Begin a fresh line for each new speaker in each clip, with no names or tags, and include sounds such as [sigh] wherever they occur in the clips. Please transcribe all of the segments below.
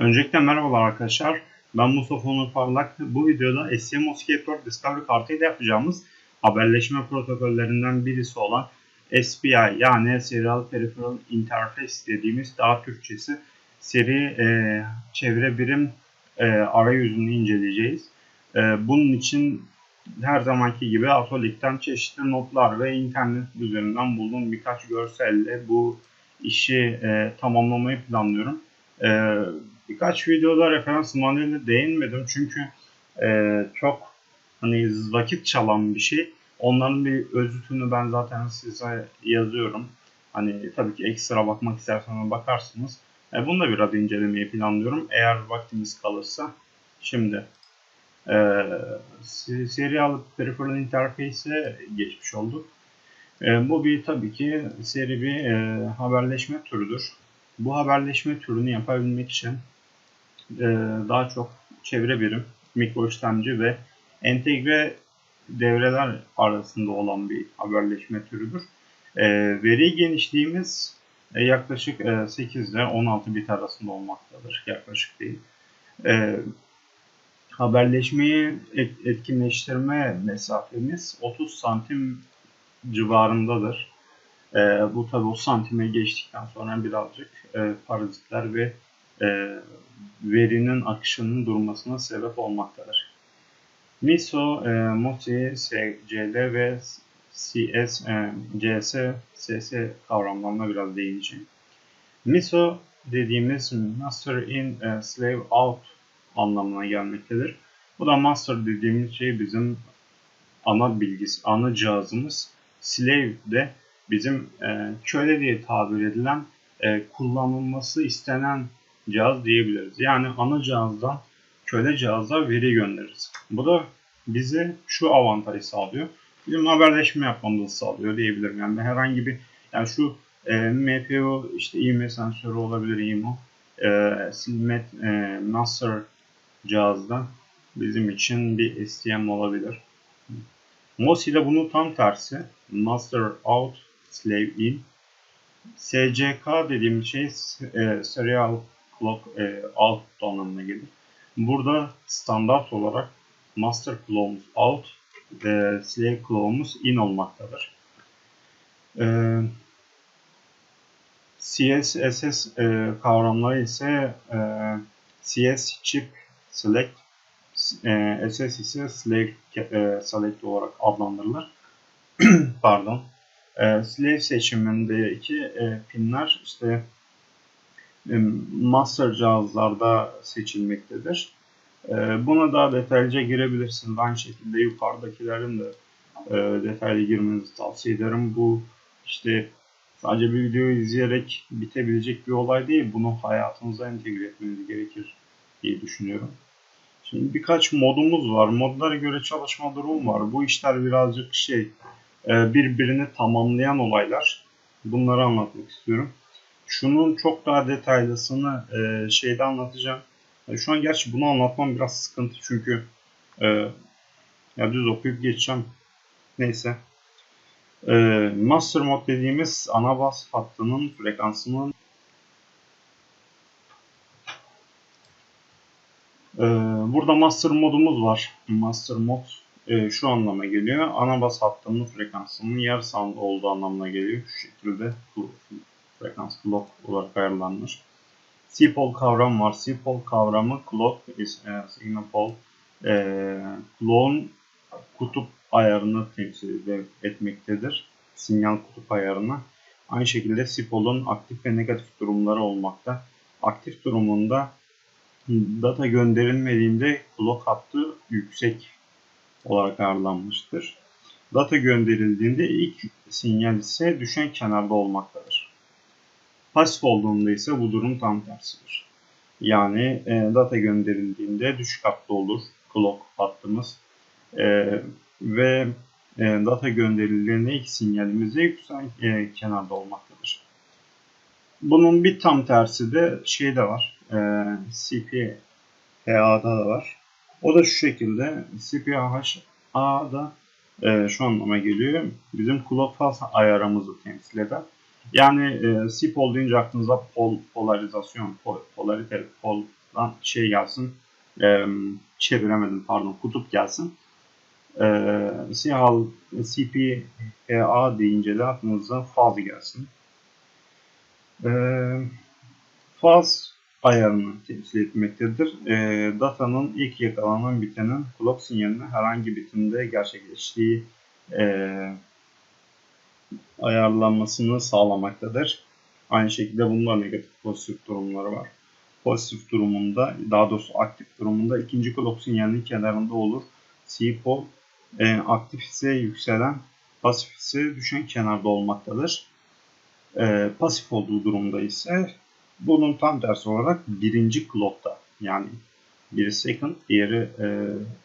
Öncelikle merhabalar arkadaşlar. Ben Mustafa Onur Parlak. Bu videoda SCM Pro Discovery kartıyla yapacağımız haberleşme protokollerinden birisi olan SPI yani Serial Peripheral Interface dediğimiz daha Türkçesi seri e, çevre birim e, arayüzünü inceleyeceğiz. E, bunun için her zamanki gibi Atolik'ten çeşitli notlar ve internet üzerinden bulduğum birkaç görselle bu işi e, tamamlamayı planlıyorum. E, birkaç videoda referans manueline değinmedim çünkü e, çok hani vakit çalan bir şey. Onların bir özütünü ben zaten size yazıyorum. Hani tabii ki ekstra bakmak isterseniz bakarsınız. E, bunu da biraz incelemeyi planlıyorum. Eğer vaktimiz kalırsa. Şimdi e, serial peripheral interface'e geçmiş olduk. E, bu bir tabii ki seri bir e, haberleşme türüdür. Bu haberleşme türünü yapabilmek için daha çok çevre birim, mikro işlemci ve entegre devreler arasında olan bir haberleşme türüdür. E, veri genişliğimiz e, yaklaşık e, 8 ile 16 bit arasında olmaktadır. Yaklaşık değil. E, haberleşmeyi et, etkinleştirme mesafemiz 30 santim civarındadır. E, bu tabi o santime geçtikten sonra birazcık e, parazitler ve e, verinin akışının durmasına sebep olmaktadır. MISO, e, MOSI, SCD ve CS, e, CS, SS kavramlarına biraz değineceğim. MISO dediğimiz Master in e, Slave Out anlamına gelmektedir. Bu da master dediğimiz şey bizim ana bilgisi, ana cihazımız. Slave de bizim e, köle diye tabir edilen e, kullanılması istenen cihaz diyebiliriz. Yani ana cihazdan köle cihaza veri göndeririz. Bu da bize şu avantajı sağlıyor. Bizim haberleşme yapmamızı sağlıyor diyebilirim. Yani herhangi bir yani şu e, MPO işte IME sensörü olabilir IMO e, Silmet e, Master cihazda bizim için bir STM olabilir. MOSI de bunun tam tersi. Master Out Slave In. SCK dediğim şey e, Serial Clock e, Out anlamına gelir. Burada standart olarak Master Clone'umuz Out, e, Slave Clone'umuz In olmaktadır. E, CSS e, kavramları ise e, CS Chip Select, e, SS ise Slave e, Select olarak adlandırılır. [clears throat] Pardon. E, slave seçimindeki e, pinler işte master cihazlarda seçilmektedir. E, buna daha detaylıca girebilirsiniz. Aynı şekilde yukarıdakilerin de e, detaylı girmenizi tavsiye ederim. Bu işte sadece bir videoyu izleyerek bitebilecek bir olay değil. Bunu hayatınıza entegre etmeniz gerekir diye düşünüyorum. Şimdi birkaç modumuz var. Modlara göre çalışma durum var. Bu işler birazcık şey e, birbirini tamamlayan olaylar. Bunları anlatmak istiyorum. Şunun çok daha detaylısını e, şeyde anlatacağım. E, şu an gerçi bunu anlatmam biraz sıkıntı çünkü ya düz okuyup geçeceğim. Neyse. Master mod dediğimiz ana bas hattının frekansının Burada master modumuz var. Master mod e, şu anlama geliyor. Ana bas hattının frekansının yarı olduğu anlamına geliyor. Şu şekilde bu frekans clock olarak ayarlanmış. CPOL kavram var. CPOL kavramı clock a signal. E, clock'un kutup ayarını temsil etmektedir. Sinyal kutup ayarını. Aynı şekilde CPOL'un aktif ve negatif durumları olmakta. Aktif durumunda data gönderilmediğinde clock hattı yüksek olarak ayarlanmıştır. Data gönderildiğinde ilk sinyal ise düşen kenarda olmaktadır. Pasif olduğunda ise bu durum tam tersidir. Yani e, data gönderildiğinde düşük hatta olur clock hattımız e, ve e, data gönderildiğinde ilk sinyalimiz yüksek e, kenarda olmaktadır. Bunun bir tam tersi de şey de var. E, CPHA'da da var. O da şu şekilde CPHA e, şu anlama geliyor. Bizim clock faz ayarımızı temsil eder. Yani e, CPOL deyince aklınıza pol, polarizasyon, pol, polarite, pol lan şey gelsin. E, çeviremedim pardon. Kutup gelsin. E, siyah CPA deyince de aklınıza faz gelsin. E, faz ayarını temsil etmektedir. E, datanın ilk yakalanan bitenin clock sinyalini herhangi bitimde gerçekleştiği e, ayarlanmasını sağlamaktadır. Aynı şekilde bunda negatif pozitif durumları var. Pozitif durumunda, daha doğrusu aktif durumunda ikinci clock sinyalinin kenarında olur. C-pol e, aktif ise yükselen, pasif ise düşen kenarda olmaktadır. E, pasif olduğu durumda ise bunun tam tersi olarak birinci clock'ta yani biri second, diğeri e,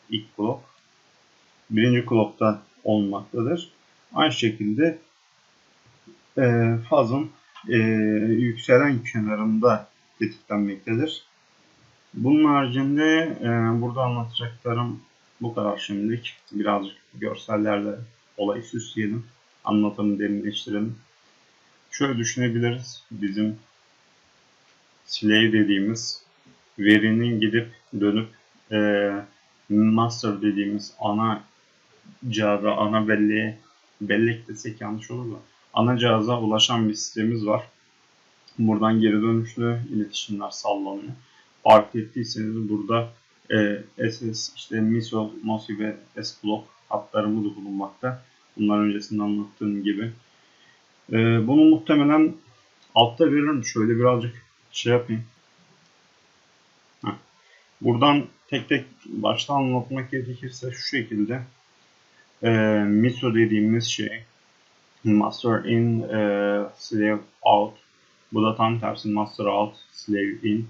ilk clock. Birinci clock'ta olmaktadır. Aynı şekilde e, fazın e, yükselen kenarında tetiklenmektedir. Bunun haricinde e, burada anlatacaklarım bu kadar şimdilik. Birazcık görsellerle olayı süsleyelim. Anlatımı derinleştirelim. Şöyle düşünebiliriz. Bizim slave dediğimiz verinin gidip dönüp e, master dediğimiz ana cihaza, ana belleğe bellek desek yanlış olur da ana cihaza ulaşan bir sistemimiz var. Buradan geri dönüşlü iletişimler sallanıyor. Fark ettiyseniz burada e, SS, işte MISO, MOSI ve S-Block hatlarımız da bulunmakta. Bunlar öncesinde anlattığım gibi. E, bunu muhtemelen altta veririm. Şöyle birazcık şey yapayım. Buradan tek tek başta anlatmak gerekirse şu şekilde e, MISO dediğimiz şey Master in, e, Slave out. Bu da tam tersi Master out, Slave in.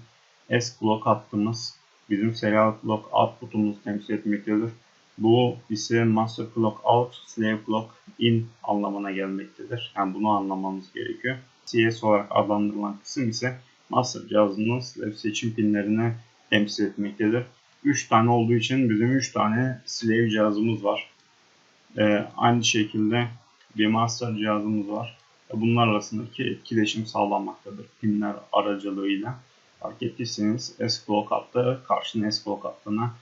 S clock hattımız bizim serial clock output'umuzu temsil etmektedir. Bu ise master clock out, slave clock in anlamına gelmektedir. Yani bunu anlamamız gerekiyor. CS olarak adlandırılan kısım ise master cihazının slave seçim pinlerine temsil etmektedir. 3 tane olduğu için bizim 3 tane slave cihazımız var. Ee, aynı şekilde bir master cihazımız var. Bunlar arasındaki etkileşim sağlanmaktadır pinler aracılığıyla. Fark ettiyseniz S-Clock hattı karşının S-Clock hattına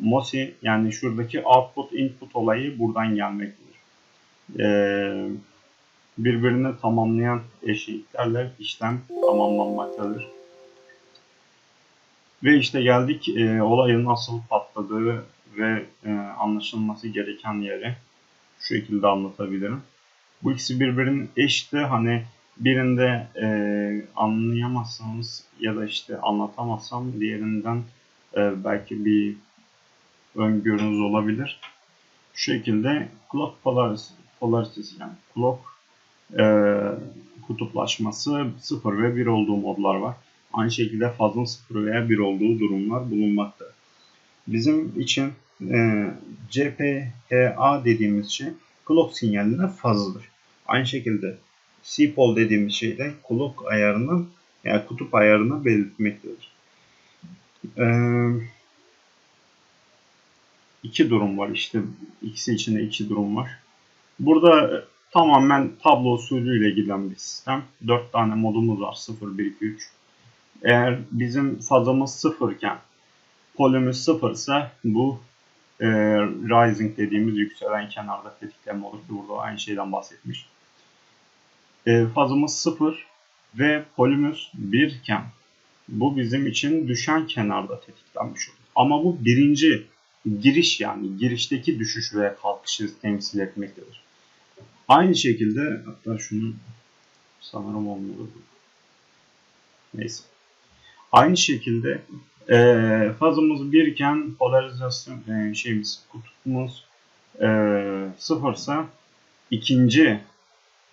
MOSI yani şuradaki output input olayı buradan gelmektedir. Ee, birbirini tamamlayan eşiklerle işlem tamamlanmaktadır. Ve işte geldik e, olayın nasıl patladığı ve e, anlaşılması gereken yere şu şekilde anlatabilirim. Bu ikisi birbirinin eşti. Hani birinde e, anlayamazsanız ya da işte anlatamazsam diğerinden e, belki bir öngörünüz olabilir. Şu şekilde clock polaritesi yani clock e, kutuplaşması 0 ve 1 olduğu modlar var. Aynı şekilde fazla 0 veya 1 olduğu durumlar bulunmakta. Bizim için e, CPHA dediğimiz şey clock sinyaline fazladır. Aynı şekilde CPOL dediğimiz şey de clock ayarının yani kutup ayarını belirtmektedir. Ee, iki durum var işte. ikisi içinde iki durum var. Burada tamamen tablo usulüyle giden bir sistem. Dört tane modumuz var. 0, 1, 2, 3. Eğer bizim fazamız 0 iken polümüz 0 ise bu e, rising dediğimiz yükselen kenarda tetikleme olur. Burada aynı şeyden bahsetmiş. E, fazımız 0 ve polümüz 1 iken bu bizim için düşen kenarda tetiklenmiş olur. Ama bu birinci giriş yani girişteki düşüş ve kalkışı temsil etmektedir. Aynı şekilde hatta şunu sanırım olmalı. Neyse. Aynı şekilde e, fazımız birken polarizasyon e, şeyimiz kutbumuz e, sıfırsa ikinci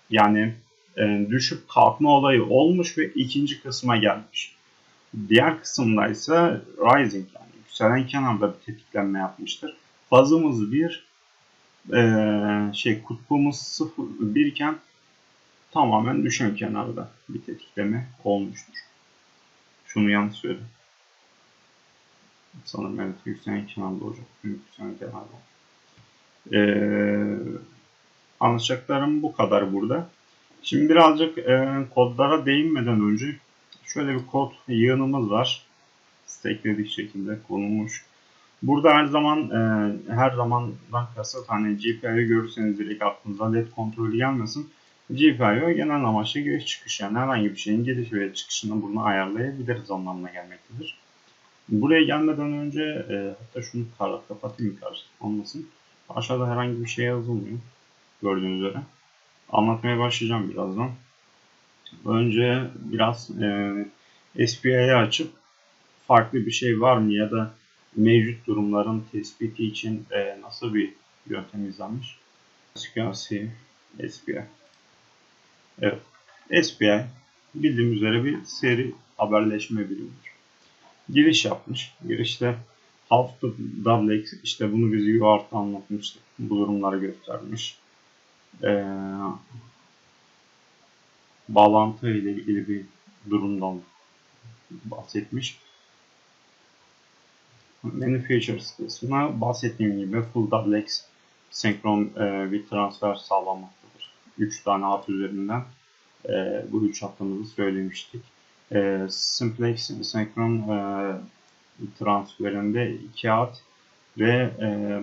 yani e, düşüp kalkma olayı olmuş ve ikinci kısma gelmiş. Diğer kısımda ise rising yani yükselen kenarda bir tetiklenme yapmıştır. Fazımız bir e, şey kutbumuz sıfır birken tamamen düşen kenarda bir tetikleme olmuştur. Şunu yanlış söyledim. Sanırım evet yükselen kenarda olacak. Yükselen kenarda. Ee, anlatacaklarım bu kadar burada. Şimdi birazcık e, kodlara değinmeden önce şöyle bir kod yığınımız var. stacklediği şekilde konulmuş. Burada her zaman e, her zamandan kasıt hani GPIO görürseniz direkt aklınıza led kontrolü gelmesin. GPIO genel amaçlı giriş çıkış yani herhangi bir şeyin giriş ve çıkışını bunu ayarlayabiliriz anlamına gelmektedir. Buraya gelmeden önce e, hatta şunu kapatayım karışık olmasın. Aşağıda herhangi bir şey yazılmıyor. Gördüğünüz üzere. Anlatmaya başlayacağım birazdan. Önce biraz e, SPI'yi açıp farklı bir şey var mı ya da mevcut durumların tespiti için e, nasıl bir yöntem izlenmiş? SQL, SPI. Evet. SPI bildiğim üzere bir seri haberleşme birimidir. Giriş yapmış. Girişte half double işte bunu bize UART'ta anlatmıştık. Bu durumları göstermiş. Ee, bağlantı ile ilgili bir durumdan bahsetmiş. Many features kısmına bahsettiğim gibi full double X senkron e, bir transfer sağlamaktadır. 3 tane hat üzerinden e, bu 3 hattımızı söylemiştik. E, simplex senkron e, transferinde 2 hat ve e,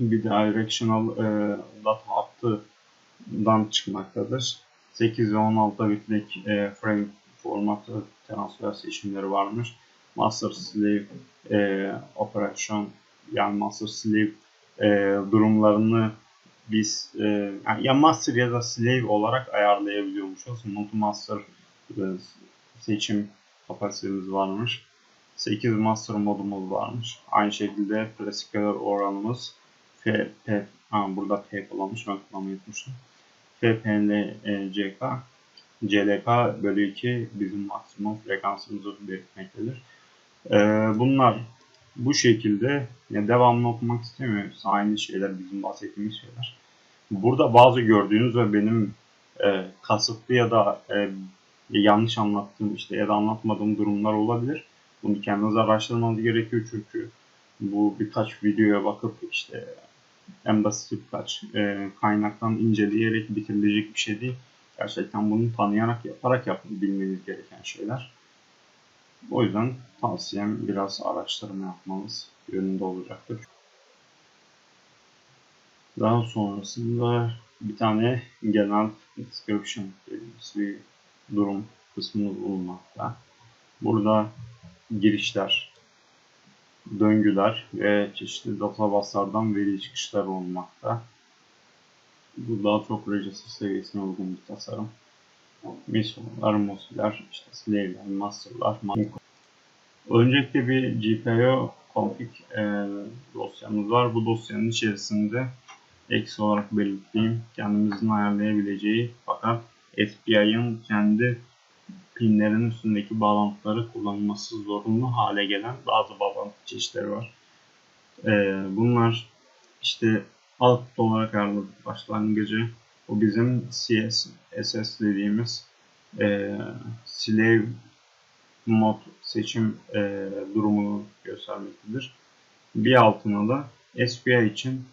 bir directional e, data hattıdan çıkmaktadır. 8 ve 16 bitlik e, frame formatı transfer seçimleri varmış. Master Slave e, operasyon yani Master Slave e, durumlarını biz e, ya Master ya da Slave olarak ayarlayabiliyormuşuz. Multi Master seçim kapasitemiz varmış. 8 Master modumuz varmış. Aynı şekilde Classifier oranımız F, P, ha, burada P kullanmış ben kullanmayı unutmuştum. FPNCK CLK bölü 2 bizim maksimum frekansımızı belirtmektedir. Ee, bunlar bu şekilde yani devamlı okumak istemiyoruz. Aynı şeyler bizim bahsettiğimiz şeyler. Burada bazı gördüğünüz ve benim e, kasıtlı ya da e, yanlış anlattığım işte ya da anlatmadığım durumlar olabilir. Bunu kendiniz araştırmanız gerekiyor çünkü bu birkaç videoya bakıp işte en basit birkaç e, kaynaktan inceleyerek bitirilecek bir şey değil. Gerçekten bunu tanıyarak, yaparak yapabilmeniz gereken şeyler. O yüzden tavsiyem biraz araştırma yapmanız yönünde olacaktır. Daha sonrasında bir tane genel description dediğimiz bir durum kısmı bulunmakta. Burada girişler, döngüler ve çeşitli databaslardan veri çıkışlar olmakta. Bu daha çok register seviyesine uygun bir tasarım. Misolar, Mosi'ler, işte Slave'ler, Master'lar, Öncelikle bir GPIO config e, dosyamız var. Bu dosyanın içerisinde eksi olarak belirttiğim kendimizin ayarlayabileceği fakat SPI'ın kendi pinlerin üstündeki bağlantıları kullanılması zorunlu hale gelen bazı bağlantı çeşitleri var. Ee, bunlar işte alt olarak ayarladık başlangıcı. Bu bizim CS, SS dediğimiz e, slave mod seçim e, durumunu göstermektedir. Bir altına da SPI için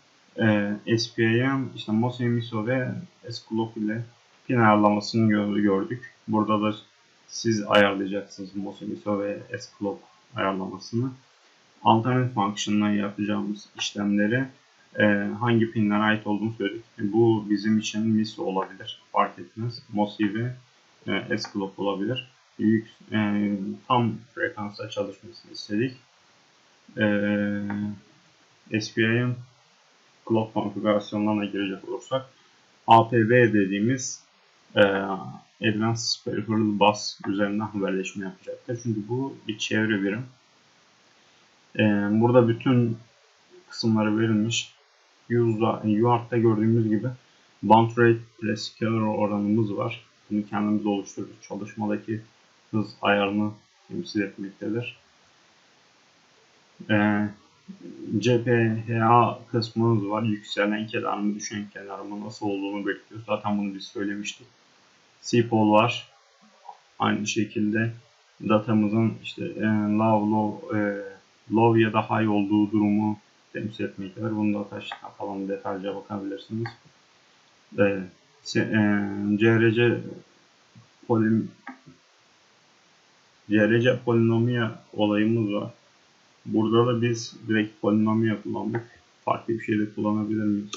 e, SPI'ye işte MOS ve S-Clock ile pin ayarlamasını gördük. Burada da siz ayarlayacaksınız MOS MISO ve S-Clock ayarlamasını. Alternate function'la yapacağımız işlemleri e, hangi pinlere ait olduğunu söyledik. Bu bizim için MISO olabilir. Fark etmez. MOSI ve e, S-Clock olabilir büyük e, tam frekansta çalışmasını istedik. E, SPI'ın clock konfigürasyonlarına girecek olursak APB dediğimiz e, Advanced Peripheral Bus üzerinden haberleşme yapacaktır. Çünkü bu bir çevre birim. E, burada bütün kısımları verilmiş. UART'ta gördüğümüz gibi band rate plus oranımız var. Bunu kendimiz oluşturuyoruz. Çalışmadaki hız ayarını temsil etmektedir. Ee, CPHA kısmımız var. Yükselen kenar mı, düşen kenar mı nasıl olduğunu bekliyoruz. Zaten bunu biz söylemiştik. CPOL var. Aynı şekilde datamızın işte e, low, low, low ya da high olduğu durumu temsil etmektedir. Bunu da taşıtan falan detaylıca bakabilirsiniz. E, e, CRC polim CRC polinomiya olayımız var. Burada da biz direkt polinomiya kullandık. Farklı bir şey de kullanabilir miyiz?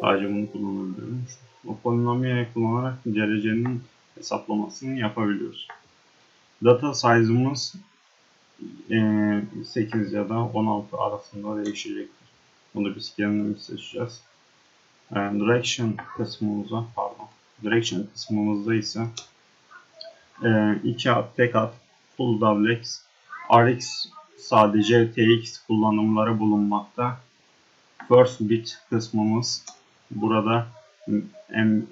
Sadece bunu kullanabiliyormuş. O polinomiyi kullanarak CRC'nin hesaplamasını yapabiliyoruz. Data size'ımız e, 8 ya da 16 arasında değişecektir. Bunu biz kendimiz seçeceğiz. E, direction kısmımıza pardon. Direction kısmımızda ise e, 2 at, tek at, full duplex, RX sadece TX kullanımları bulunmakta. First bit kısmımız burada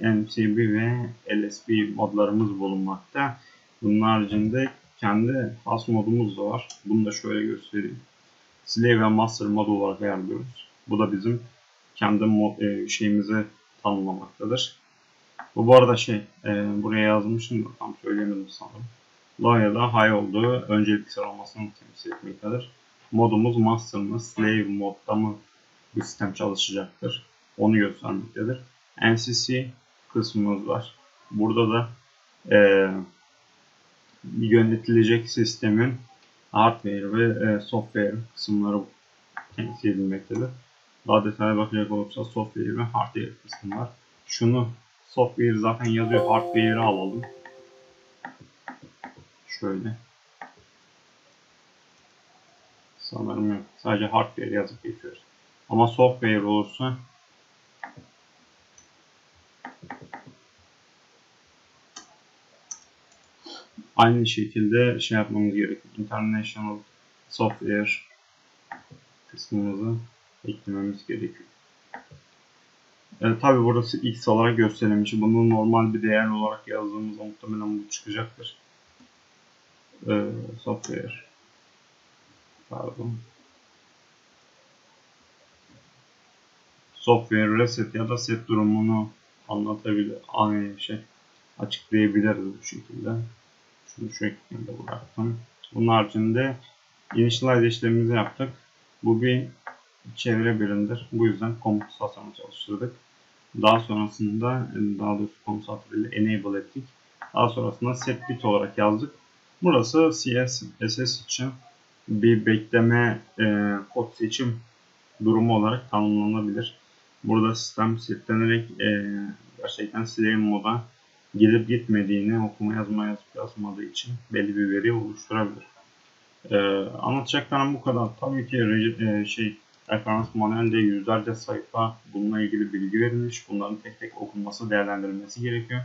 MCB ve LSB modlarımız bulunmakta. Bunun haricinde kendi has modumuz da var. Bunu da şöyle göstereyim. Slave ve Master mod olarak ayarlıyoruz. Bu da bizim kendi mod, e, şeyimizi tanımlamaktadır. Bu bu arada şey, e, buraya yazmışım da tam söyleyemedim sanırım. Low ya da high olduğu öncelik sıralamasını temsil etmektedir. Modumuz Master mı, Slave modda mı bu sistem çalışacaktır. Onu göstermektedir. NCC kısmımız var. Burada da e, yönetilecek sistemin hardware ve e, software kısımları temsil edilmektedir. Daha detaya bakacak olursa software ve hardware kısmı var. Şunu software zaten yazıyor. Hardware'i alalım. Şöyle. Sanırım yok. Sadece hardware yazıp geçiyoruz. Ama software olursa aynı şekilde şey yapmamız gerekiyor. International Software kısmımızı eklememiz gerekiyor. E, Tabi burası x olarak gösterilmiş. Bunu normal bir değer olarak yazdığımızda muhtemelen bu çıkacaktır. E, software pardon software reset ya da set durumunu anlatabilir. Aynı şey açıklayabiliriz bu şekilde. Şunu şu şekilde bıraktım. Bunun haricinde initialize işlemimizi yaptık. Bu bir çevre birimdir. Bu yüzden komut satırını çalıştırdık. Daha sonrasında daha doğrusu komut satırıyla enable ettik. Daha sonrasında set bit olarak yazdık. Burası CS, SS için bir bekleme e, kod seçim durumu olarak tanımlanabilir. Burada sistem setlenerek e, gerçekten slave moda gidip gitmediğini okuma yazma yazıp yazmadığı için belli bir veri oluşturabilir. Ee, anlatacaklarım bu kadar. Tabii ki e, şey referans manuelde yüzlerce sayfa bununla ilgili bilgi verilmiş. Bunların tek tek okunması, değerlendirilmesi gerekiyor.